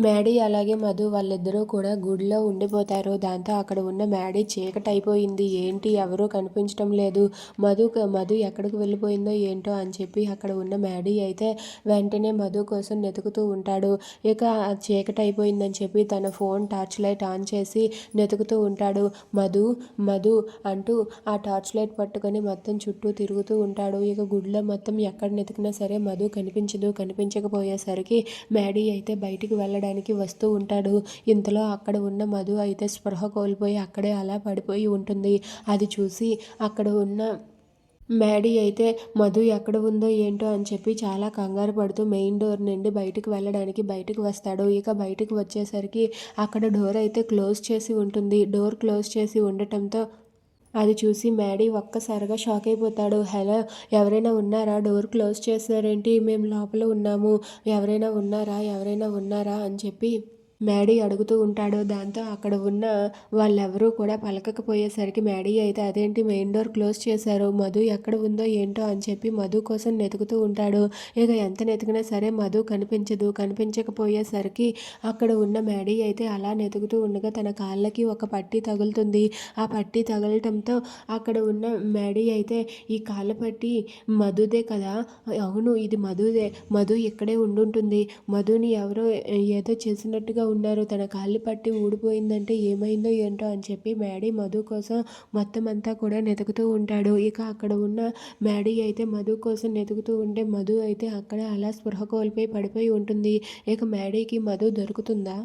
Maddy అలాగే మధు వాళ్ళిద్దరూ కూడా గుడిలో ఉండిపోతారు. దాంతో అక్కడ ఉన్న మ్యాడీ చీకటైపోయింది. ఏంటి? ఎవరూ కనిపించడం లేదు. మధు మధు ఎక్కడికి వెళ్ళిపోయిందో ఏంటో అని చెప్పి అక్కడ ఉన్న మ్యాడీ అయితే వెంటనే మధు కోసం వెతుకుతూ ఉంటాడు. ఇక చీకటైపోయిందని చెప్పి తన ఫోన్ టార్చ్ లైట్ ఆన్ చేసి వెతుకుతూ ఉంటాడు. మధు మధు అంటూ ఆ టార్చ్ లైట్ పట్టుకొని మొత్తం చుట్టూ తిరుగుతూ ఉంటాడు. ఇక గుడిలో మొత్తం ఎక్కడ వెతికినా సరే మధు కనిపించదు. కనిపించకపోయేసరికి మ్యాడీ అయితే బయటికి వెళ్ళడానికి వస్తూ ఉంటాడు. ఇంతలో అక్కడ ఉన్న మధు అయితే స్పృహ కోల్పోయి అక్కడే అలా పడిపోయి ఉంటుంది. అది చూసి అక్కడ ఉన్న మ్యాడీ అయితే మధు ఎక్కడ ఉందో ఏంటో అని చెప్పి చాలా కంగారు పడుతూ మెయిన్ డోర్ నుండి బయటకు వెళ్ళడానికి బయటకు వస్తాడు. ఇక బయటకు వచ్చేసరికి అక్కడ డోర్ అయితే క్లోజ్ చేసి ఉంటుంది. డోర్ క్లోజ్ చేసి ఉండటంతో అది చూసి మ్యాడీ ఒక్కసారిగా షాక్ అయిపోతాడు. హలో ఎవరైనా ఉన్నారా? డోర్ క్లోజ్ చేశారేంటి మేము లోపల ఉన్నాము. ఎవరైనా ఉన్నారా? ఎవరైనా ఉన్నారా? అని చెప్పి మేడీ అడుగుతూ ఉంటాడు. దాంతో అక్కడ ఉన్న వాళ్ళెవరూ కూడా పలకకపోయేసరికి మ్యాడీ అయితే అదేంటి మెయిన్ డోర్ క్లోజ్ చేశారు? మధు ఎక్కడ ఉందో ఏంటో అని చెప్పి మధు కోసం వెతుకుతూ ఉంటాడు. ఇక ఎంత వెతికినా సరే మధు కనిపించదు. కనిపించకపోయేసరికి అక్కడ ఉన్న మేడీ అయితే అలా వెతుకుతూ ఉండగా తన కాళ్ళకి ఒక పట్టి తగులుతుంది. ఆ పట్టి తగలటంతో అక్కడ ఉన్న మేడీ అయితే ఈ కాళ్ళ పట్టి మధుదే కదా? అవును ఇది మధుదే. మధు ఇక్కడే ఉండుంటుంది. మధుని ఎవరో ఏదో చేసినట్టుగా ఉన్నారు. తన కాళ్ళు పట్టి ఊడిపోయిందంటే ఏమైందో ఏంటో అని చెప్పి మ్యాడీ మధు కోసం మొత్తం అంతా కూడా వెతుకుతూ ఉంటాడు. ఇక అక్కడ ఉన్న మ్యాడీ అయితే మధు కోసం వెతుకుతూ ఉంటే మధు అయితే అక్కడే అలా స్పృహ కోల్పోయి పడిపోయి ఉంటుంది. ఇక మ్యాడీకి మధు దొరుకుతుందా?